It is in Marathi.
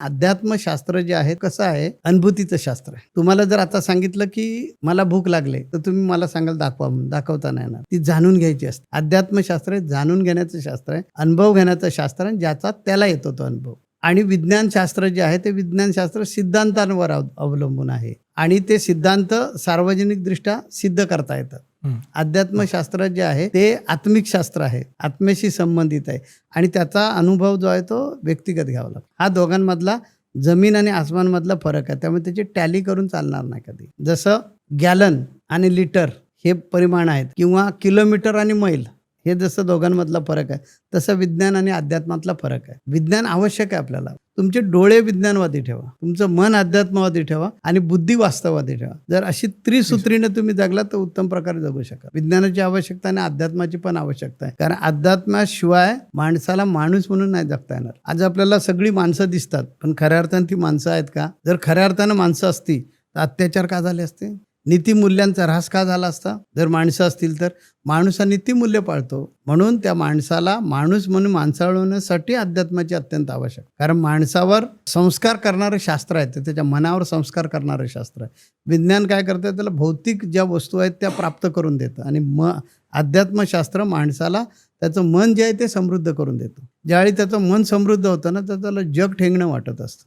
अध्यात्मशास्त्र जे आहे कसं आहे अनुभूतीचं शास्त्र आहे. तुम्हाला जर आता सांगितलं की मला भूक लागले तर तुम्ही मला सांगाल दाखवा दाखवता नाही येणार. ती जाणून घ्यायची असते. अध्यात्मशास्त्र हे जाणून घेण्याचं शास्त्र आहे अनुभव घेण्याचं शास्त्र आहे ज्याचा त्याला येतो तो अनुभव. आणि विज्ञानशास्त्र जे आहे ते विज्ञानशास्त्र सिद्धांतांवर अवलंबून आहे. आणि ते सिद्धांत सार्वजनिकदृष्ट्या सिद्ध करता येतात अध्यात्मशास्त्र जे आहे ते आत्मिक शास्त्र आहे. आत्म्याशी संबंधित आहे. आणि त्याचा अनुभव जो आहे तो व्यक्तिगत घ्यावा लागतो. हा दोघांमधला जमीन आणि आसमानमधला फरक आहे. त्यामुळे त्याची टॅली करून चालणार नाही कधी. जसं गॅलन आणि लिटर हे परिमाण आहेत किंवा किलोमीटर आणि मैल हे जसं दोघांमधला फरक आहे तसं विज्ञान आणि अध्यात्मातला फरक आहे. विज्ञान आवश्यक आहे आपल्याला. तुमचे डोळे विज्ञानवादी ठेवा. तुमचं मन अध्यात्मवादी ठेवा आणि बुद्धी वास्तववादी ठेवा. जर अशी त्रिसूत्रीने तुम्ही जगलात तर उत्तम प्रकारे जगू शका विज्ञानाची आवश्यकता आणि अध्यात्माची पण आवश्यकता आहे. कारण अध्यात्माशिवाय माणसाला माणूस म्हणून नाही जगता येणार. आज आपल्याला सगळी माणसं दिसतात पण खऱ्या अर्थानं ती माणसं आहेत का? जर खऱ्या अर्थानं माणसं असती तर अत्याचार का झाले असते? नीतिमूल्यांचा ऱ्हास का झाला असता? जर माणसं असतील तर. माणूस हा नीतिमूल्य पाळतो. म्हणून त्या माणसाला माणूस म्हणून माणसाळवण्यासाठी अध्यात्माची अत्यंत आवश्यक. कारण माणसावर संस्कार करणारं शास्त्र आहे. ते त्याच्या मनावर संस्कार करणारं शास्त्र आहे. विज्ञान काय करतं त्याला भौतिक ज्या वस्तू आहेत त्या प्राप्त करून देतं. आणि म अध्यात्मशास्त्र माणसाला त्याचं मन जे आहे ते समृद्ध करून देतं. ज्यावेळी त्याचं मन समृद्ध होतं ना तर त्याला जग ठेंगणं वाटत असतं.